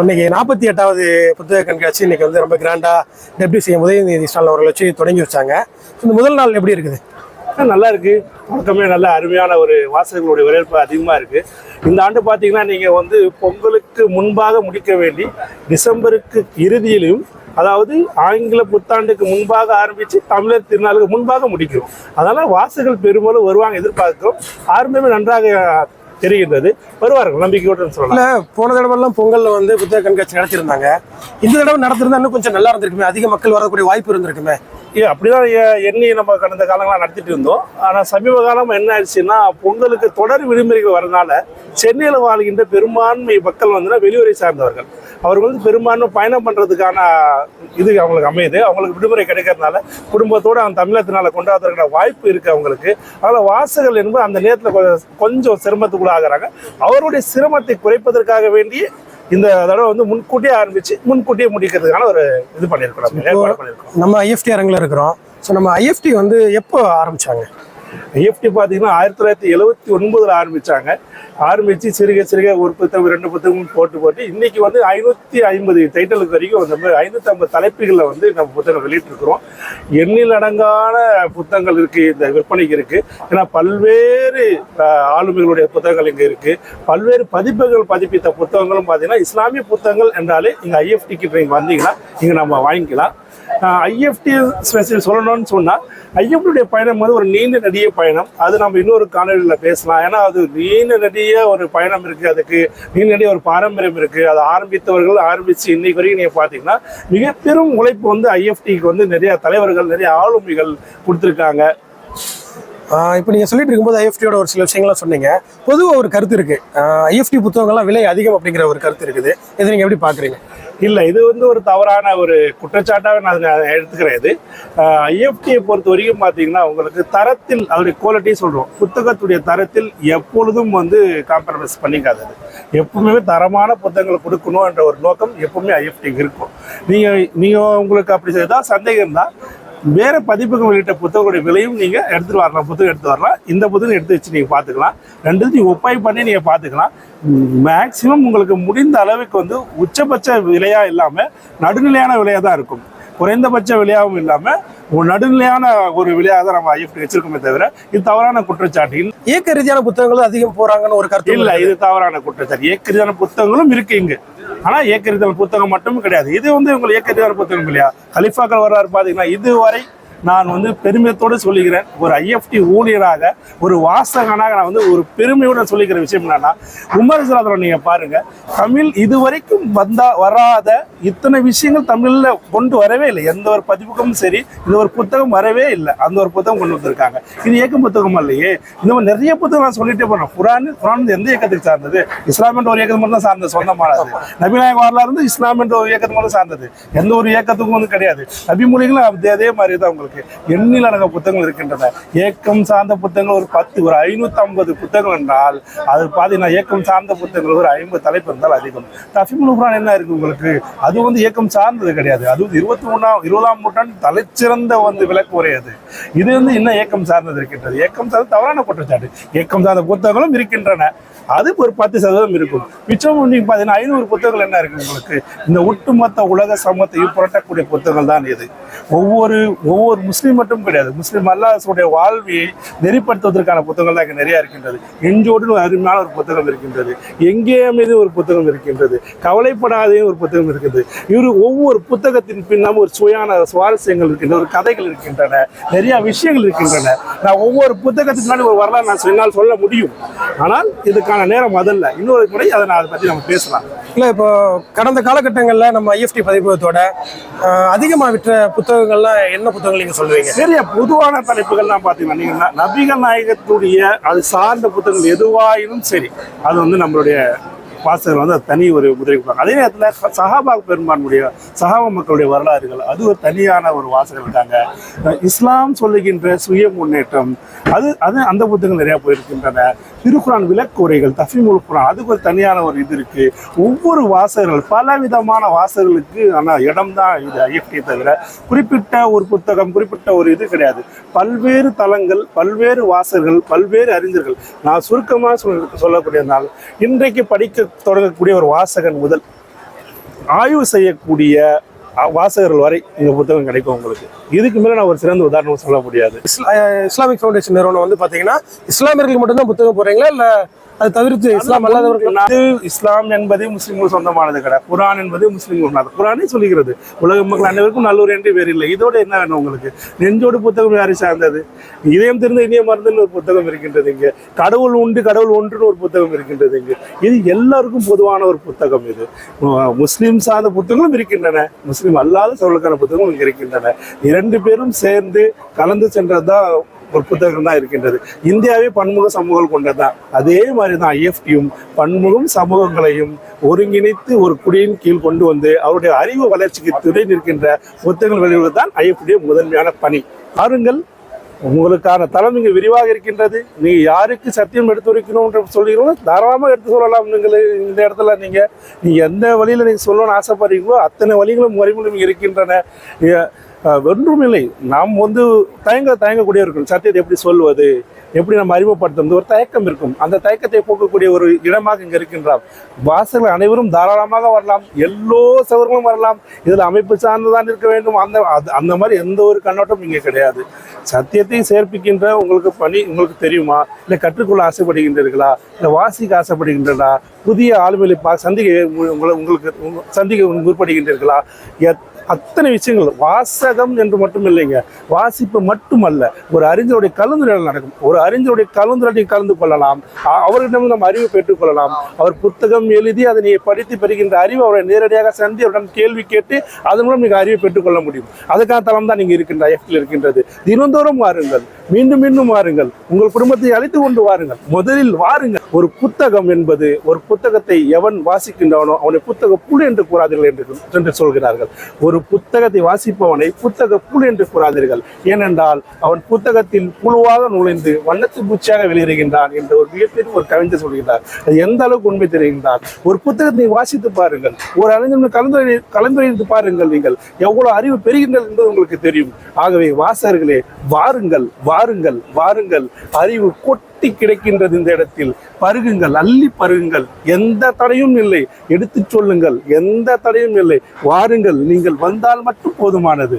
இன்னைக்கு நாற்பத்தி எட்டாவது புத்தக கண்காட்சி இன்னைக்கு வந்து ரொம்ப கிராண்டா டெப்டி செய்யும் உதயநிதி ஸ்டாலின் அவர்கள் வச்சு தொடங்கி வச்சாங்க. இந்த முதல் நாள் எப்படி இருக்குது? நல்லா இருக்கு. தொடக்கமே நல்ல அருமையான ஒரு வாசகர்களுடைய வரவேற்பு அதிகமாக இருக்கு. இந்த ஆண்டு பார்த்தீங்கன்னா நீங்கள் வந்து பொங்கலுக்கு முன்பாக முடிக்க வேண்டி டிசம்பருக்கு இறுதியிலும் அதாவது ஆங்கில புத்தாண்டுக்கு முன்பாக ஆரம்பித்து தமிழர் திருநாளுக்கு முன்பாக முடிக்கிறோம். அதனால வாசகர்கள் பெரும்பாலும் வருவாங்க எதிர்பார்க்கிறோம். ஆரம்பமே நன்றாக தெரிகின்றது. வருவார்கள் நம்பிக்கையுடன் சொல்லலாம். இல்ல போன தடவைலாம் பொங்கல்ல வந்து புத்தக கண்காட்சி நடத்திருந்தாங்க இந்த தடவை நடத்திருந்தா இன்னும் கொஞ்சம் நல்லா இருந்திருக்குமே? அதிக மக்கள் வரக்கூடிய வாய்ப்பு இருந்திருக்குமே? அப்படிதான் எண்ணி நம்ம கடந்த காலங்களாக நடத்திட்டு இருந்தோம். ஆனால் சமீப காலம் என்ன ஆயிடுச்சுன்னா பொங்கலுக்கு தொடர் விடுமுறைகள் வரனால சென்னையில் வாழ்கின்ற பெரும்பான்மை மக்கள் வந்து வெளியூரை சார்ந்தவர்கள். அவர்கள் வந்து பெரும்பான்மை பயணம் பண்ணுறதுக்கான இது அவங்களுக்கு அமையுது. அவங்களுக்கு விடுமுறை கிடைக்கிறதுனால குடும்பத்தோடு அவங்க தமிழகத்தினால கொண்டாடுறதுக்கான வாய்ப்பு இருக்குது அவங்களுக்கு. அதனால் வாசகர்கள் என்பது அந்த நேரத்தில் கொஞ்சம் சிரமத்துக்குள்ளாகிறாங்க. அவருடைய சிரமத்தை குறைப்பதற்காக வேண்டி இந்த தடவை வந்து முன்கூட்டியே ஆரம்பிச்சு முன்கூட்டியே முடிக்கிறதுக்கான ஒரு இது பண்ணியிருக்கிறோம். நம்ம ஐஎஃப்டி அரங்கில் இருக்கிறோம். ஸோ நம்ம ஐஎஃப்டி வந்து எப்போ ஆரம்பிச்சாங்க? ஐஎஃப்டி பார்த்தீங்கன்னா ஆயிரத்தி தொள்ளாயிரத்தி எழுபத்தி ஒன்பதில் ஆரம்பிச்சாங்க. ஆரம்பிச்சு சிறுக சிறுக ஒரு புத்தகம் ரெண்டு புத்தகம் போட்டு போட்டு இன்னைக்கு வந்து ஐநூற்றி ஐம்பது டைட்டலுக்கு வரைக்கும் அந்த மாதிரி ஐநூற்றி ஐம்பது தலைப்புகளில் வந்து நம்ம புத்தகம் வெளியிட்டிருக்கிறோம். எண்ணில் அடங்கான புத்தகங்கள் இருக்கு இந்த விற்பனைக்கு இருக்கு. ஏன்னா பல்வேறு ஆளுமைகளுடைய புத்தகங்கள் இங்கே இருக்கு. பல்வேறு பதிப்புகள் பதிப்பித்த புத்தகங்களும் பார்த்தீங்கன்னா இஸ்லாமிய புத்தகங்கள் என்றாலே இங்கே ஐஎஃப்டிக்கு நீங்கள் வந்தீங்கன்னா இங்கே நம்ம வாங்கிக்கலாம். ஐஎஃப்டி ஸ்பெஷல் சொல்லணும்னு சொன்னால் ஐஎஃப்டியுடைய பயணம் வந்து ஒரு நீண்ட நெடிய பயணம். அது நம்ம இன்னொரு காணொலியில் பேசலாம். ஏன்னா அது நீண்ட நெடிய ஒரு பயணம் இருக்குது அதுக்கு நீண்ட நெடிய ஒரு பாரம்பரியம் இருக்குது அதை ஆரம்பித்தவர்கள் ஆரம்பித்து இன்னைக்கு வரைக்கும் நீங்கள் பார்த்தீங்கன்னா மிக பெரும் உழைப்பு வந்து ஐஎஃப்டிக்கு வந்து நிறைய தலைவர்கள் நிறைய ஆளுமைகள் கொடுத்துருக்காங்க. இப்போ நீங்கள் சொல்லிட்டு இருக்கும்போது ஐஎஃப்டியோட ஒரு சில விஷயங்கள்லாம் சொன்னீங்க. பொதுவாக ஒரு கருத்து இருக்குது ஐஎஃப்டி புத்தகங்கள்லாம் விலை அதிகம் அப்படிங்கிற ஒரு கருத்து இருக்குது. இதை நீங்கள் எப்படி பார்க்குறீங்க? இல்லை இது வந்து ஒரு தவறான ஒரு குற்றச்சாட்டாக நான் எடுத்துக்கிறேன் இது. ஐஎஃப்டியை பொறுத்த வரைக்கும் பார்த்தீங்கன்னா உங்களுக்கு தரத்தில் அதோடைய குவாலிட்டி சொல்கிறோம் புத்தகத்துடைய தரத்தில் எப்பொழுதும் வந்து காம்ப்ரமைஸ் பண்ணிக்காதது. எப்பவுமே தரமான புத்தகங்களை கொடுக்கணும் என்ற ஒரு நோக்கம் எப்பவுமே ஐஎஃப்டிக்கு இருக்கும். நீங்கள் நீங்கள் உங்களுக்கு அப்படி ஏதாவது சந்தேகம் இருந்தால் வேற பதிப்புகள் வெளியிட்ட புத்தகங்களுடைய விலையும் நீங்க எடுத்துட்டு வரலாம். புத்தகம் எடுத்து வரலாம். இந்த புத்தகம் எடுத்து வச்சு நீங்க பாத்துக்கலாம் ரெண்டுத்தையும் ஒப்பாய் பண்ணி நீங்க பாத்துக்கலாம் மேக்சிமம் உங்களுக்கு முடிந்த அளவுக்கு வந்து உச்சபட்ச விலையா இல்லாம நடுநிலையான விலையா தான் இருக்கும். குறைந்தபட்ச விலையாகவும் இல்லாம ஒரு நடுநிலையான ஒரு விலையாக தான் நம்ம ஐஎஃப்டி வச்சிருக்கோமே தவிர இது தவறான குற்றச்சாட்டு. இயக்க ரீதியான புத்தகங்களும் அதிகம் போறாங்கன்னு ஒரு கருத்து இல்ல இது தவறான குற்றச்சாட்டு. ஏக்கரிதான புத்தகங்களும் இருக்கு இங்க. ஆனா ஏக்கரிதான புத்தகம் மட்டும் கிடையாது. இது வந்து உங்களுக்கு ஏக்கரிதான புத்தகம் இல்லையா? கலிஃபாக்கள் வரலாறு பாத்தீங்கன்னா இதுவரை நான் வந்து பெருமிதத்தோடு சொல்லுகிறேன் ஒரு ஐஎஃப்டி ஊழியராக ஒரு வாசகனாக நான் வந்து ஒரு பெருமையுடன் சொல்லிக்கிற விஷயம் என்னன்னா விமர்சனத்தில் நீங்க பாருங்க தமிழ் இதுவரைக்கும் வந்தா வராத இத்தனை விஷயங்கள் தமிழ்ல கொண்டு வரவே இல்லை. எந்த ஒரு பதிப்புக்கும் சரி இந்த ஒரு புத்தகம் வரவே இல்லை. அந்த ஒரு புத்தகம் கொண்டு வந்திருக்காங்க. இது ஏக்கம் புத்தகம் இல்லையே? இந்த மாதிரி நிறைய புத்தகம் நான் சொல்லிட்டே போறேன். குரான் குரான் எந்த இயக்கத்துக்கு சார்ந்தது? இஸ்லாம் என்ற ஒரு இயக்கத்துக்கு மட்டும் தான் சார்ந்தது சொந்தமானது நபிநாயக வரலாறு வந்து இஸ்லாம் என்ற ஒரு இயக்கத்துக்கு மட்டும் சார்ந்தது. எந்த ஒரு இயக்கத்துக்கும் வந்து கிடையாது. நபி மொழிகளும் அதே மாதிரி தான் உங்களுக்கு இருக்கு. அடங்க புத்தகங்கள் இருக்கின்றன. ஏக்கம் சார்ந்த புத்தகங்கள் ஒரு பத்து ஒரு ஐநூத்தி ஐம்பது புத்தகங்கள் என்றால் அது பார்த்தீங்கன்னா ஏக்கம் சார்ந்த புத்தகங்கள் ஒரு ஐம்பது தலைப்பு இருந்தால் அதிகம். தஃபிமுல் குரான் என்ன இருக்கு உங்களுக்கு? அது வந்து ஏக்கம் சார்ந்தது கிடையாது. அது வந்து இருபத்தி மூணாம் இருபதாம் நூற்றாண்டு தலைச்சிறந்த வந்து விளக்கு உரையாது இது வந்து இன்னும் ஏக்கம் சார்ந்தது இருக்கின்றது. ஏக்கம் சார்ந்த தவறான குற்றச்சாட்டு. ஏக்கம் சார்ந்த புத்தகங்களும் இருக்கின்றன. அது ஒரு பத்து சதவீதம் இருக்கும். மிச்சம் நீங்க பார்த்தீங்கன்னா ஐநூறு புத்தகங்கள் என்ன இருக்கு உங்களுக்கு? இந்த ஒட்டுமொத்த உலக சமூகத்தை புரட்டக்கூடிய புத்தகங்கள் தான் இது. ஒவ்வொரு ஒவ்வொரு முஸ்லீம் மட்டும் கிடையாது. முஸ்லீம் அல்லாசுடைய வாழ்வியை நெறிப்படுத்துவதற்கான புத்தகங்கள் தான் இங்கே நிறையா இருக்கின்றது. எஞ்சோடு அருமையான ஒரு புத்தகம் இருக்கின்றது. எங்கே மீது ஒரு புத்தகம் இருக்கின்றது. கவலைப்படாதே ஒரு புத்தகம் இருக்குது இவர் ஒவ்வொரு புத்தகத்தின் பின்னால் ஒரு சுவையான சுவாரஸ்யங்கள் இருக்கின்றன ஒரு கதைகள் இருக்கின்றன நிறைய விஷயங்கள் இருக்கின்றன. நான் ஒவ்வொரு புத்தகத்துக்கு முன்னாடி ஒரு வரலாறு நான் சொன்னால் சொல்ல முடியும். ஆனால் இதுக்கான நேரம் அதல்ல. இன்னொரு முறை அதை நான் அதை பற்றி நம்ம பேசலாம். இல்லை இப்போ கடந்த காலகட்டங்களில் நம்ம ஐஎஃப்டி பதிப்பகத்தோட அதிகமாக விற்ற புத்தகங்கள்லாம் என்ன புத்தகங்கள் நீங்கள் சொல்லுவீங்க? நிறைய பொதுவான தலைப்புகள்லாம் பார்த்தீங்கன்னா நபிகள் நாயகத்துடைய அது சார்ந்த புத்தகங்கள் எதுவாயினும் சரி அது வந்து நம்மளுடைய வாசகர் வந்து அது தனி ஒரு முதலீடு கொடுப்பாங்க. அதே நேரத்தில் சஹாபா பெரும்பான்மையுடைய சஹாபா மக்களுடைய வரலாறுகள் அது ஒரு தனியான ஒரு வாசகர் இருக்காங்க. இஸ்லாம் சொல்லுகின்ற சுய முன்னேற்றம் அது அது அந்த புத்தகங்கள் நிறையா போயிருக்கின்றன. திருக்குறான் விளக்குரைகள் தஃபிமுல் குரான் அதுக்கு ஒரு தனியான ஒரு இது இருக்கு. ஒவ்வொரு வாசகர்கள் பல விதமான வாசகர்களுக்கு ஆனால் இடம் தான் இது ஐஎஃப்டியை தவிர குறிப்பிட்ட ஒரு புத்தகம் குறிப்பிட்ட ஒரு இது கிடையாது. பல்வேறு தளங்கள் பல்வேறு வாசகர்கள் பல்வேறு அறிஞர்கள். நான் சுருக்கமாக சொல்ல சொல்லக்கூடியனால் இன்றைக்கு படிக்க தொடங்கக்கூடிய ஒரு வாசகன் முதல் ஆய்வு செய்யக்கூடிய வாசகர்கள் வரை இந்த புத்தகம் கிடைக்கும் உங்களுக்கு. இதுக்கு மேலே நான் ஒரு சிறந்த உதாரணம் சொல்ல முடியாது. இஸ்லா- இஸ்லாமிக் ஃபவுண்டேஷன் நிறுவனம் வந்து பார்த்தீங்கன்னா இஸ்லாமியர்களுக்கு மட்டும்தான் புத்தகம் போகிறீங்களா இல்ல அது தவிர்த்து இஸ்லாம் அல்லாதவர்கள் இஸ்லாம் என்பது முஸ்லிம்கள் சொந்தமானது கிடையாது குரான் என்பது முஸ்லிம்கள் சொந்தமானது. குரானே சொல்லுகிறது. உலக மக்கள் அனைவருக்கும் நல்லூர் என்று வேறு இல்லை. இதோட என்ன வேணும் உங்களுக்கு? நெஞ்சோடு புத்தகம் யாரை சார்ந்தது? இதயம் தெரிந்த இனிய மருந்துன்னு ஒரு புத்தகம் இருக்கின்றது இங்க. கடவுள் உண்டு கடவுள் ஒன்றுன்னு ஒரு புத்தகம் இருக்கின்றது இங்க. இது எல்லாருக்கும் பொதுவான ஒரு புத்தகம் இது. முஸ்லிம் சார்ந்த புத்தகங்களும் இருக்கின்றன. முஸ்லிம் அல்லாத சொல்லுக்கான புத்தகங்களும் இருக்கின்றன. இரண்டு பேரும் சேர்ந்து கலந்து சென்றதுதான் ஒரு புத்தகம் தான் இருக்கின்றது. இந்தியாவே பன்முக சமூகங்கள் கொண்டதுதான் அதே மாதிரி தான் ஐஎஃப்டியும் பன்முகம் சமூகங்களையும் ஒருங்கிணைத்து ஒரு குடியின் கீழ் கொண்டு வந்து அவருடைய அறிவு வளர்ச்சிக்கு துணை நிற்கின்ற புத்தகங்கள் வெளியிடுவது தான் ஐஎஃப்டிய முதன்மையான பணி. பாருங்கள் உங்களுக்கான தளம் இங்கு விரிவாக இருக்கின்றது. நீங்க யாருக்கு சத்தியம் எடுத்து வைக்கணும்ன்ற சொல்லிக்கிறோம் தாராளமாக எடுத்து சொல்லலாம் நீங்கள் இந்த இடத்துல நீங்க. நீங்க எந்த வழியில நீங்க சொல்லணும்னு ஆசைப்படுறீங்களோ அத்தனை வழிகளும் வழிமுறையும் இருக்கின்றன. ஒன்றுமில்லை நாம் வந்து தயங்க இருக்கும் சத்தியத்தை எப்படி சொல்வது எப்படி நம்ம அறிமுகப்படுத்தும் ஒரு தயக்கம் இருக்கும். அந்த தயக்கத்தை போக்கக்கூடிய ஒரு இடமாக இங்கே இருக்கின்றார். வாசகர்கள் அனைவரும் தாராளமாக வரலாம். எல்லோ சவர்களும் வரலாம். இதில் அமைப்பு சார்ந்துதான் இருக்க வேண்டும். அந்த அது- அந்த மாதிரி எந்த ஒரு கண்ணோட்டம் இங்கே கிடையாது. சத்தியத்தை சேர்ப்பிக்கின்ற உங்களுக்கு பணி உங்களுக்கு தெரியுமா? இல்லை கற்றுக்கொள்ள ஆசைப்படுகின்றீர்களா? இல்லை வாசிக்க ஆசைப்படுகின்றனா புதிய ஆளுமையை பா சந்திக்க உங்களை உங்களுக்கு சந்திக்க முற்படுகின்றீர்களா? எத்- அத்தனை விஷயங்கள் வாசகம் என்று மட்டும் இல்லைங்க. வாசிப்பு மட்டுமல்ல. ஒரு அறிஞருடைய கலந்துரையாடல் நடக்கும். ஒரு அறிஞருடைய கலந்துரையாடலில் கலந்து கொள்ளலாம். அவரிடமும் அவரிடம் நம்ம அறிவு பெற்றுக்கொள்ளலாம் அவர் புத்தகம் எழுதி அதனை படித்து பெறுகின்ற அறிவு அவரை நேரடியாக சந்தி அவரிடம் கேள்வி கேட்டு அதன் மூலம் நீங்கள் அறிவை பெற்றுக்கொள்ள முடியும். அதுக்கான தளம் தான் நீங்கள் இருக்கின்ற எஃப்டில் இருக்கின்றது. தினந்தோறும் வாருங்கள். மீண்டும் மீண்டும் வாருங்கள். உங்கள் குடும்பத்தை அழைத்து கொண்டு வாருங்கள். முதலில் வாருங்கள். ஒரு புத்தகம் என்பது ஒரு புத்தகத்தை எவன் வாசிக்கின்றவனோ அவனை புத்தக புல் என்று கூறாதீர்கள் என்று என்று சொல்கிறார்கள். ஒரு புத்தகத்தை வாசிப்பவனை புத்தக புல் என்று கூறாதீர்கள். ஏனென்றால் அவன் புத்தகத்தில் புழுவாக நுழைந்து வண்ணத்து பூச்சியாக வெளியேறுகின்றான் என்று ஒரு மிகப்பெரிய ஒரு கவிஞர் சொல்கிறார். அது எந்த அளவுக்கு உண்மை தெரிகின்றார்? ஒரு புத்தகத்தை வாசித்து பாருங்கள். ஒரு அறிஞர் கலந்துரை கலந்துரைத்து பாருங்கள் நீங்கள். எவ்வளவு அறிவு பெறுகின்றது என்பது உங்களுக்கு தெரியும். ஆகவே வாசகர்களே வாருங்கள். வாருங்கள் வாருங்கள். அறிவு கொட்டி கிடைக்கின்றது இந்த இடத்தில். பருகுங்கள் அள்ளி பருகுங்கள். எந்த தடையும் இல்லை. எடுத்துச் சொல்லுங்கள் எந்த தடையும் இல்லை. வாருங்கள் நீங்கள் வந்தால் மட்டும் போதுமானது.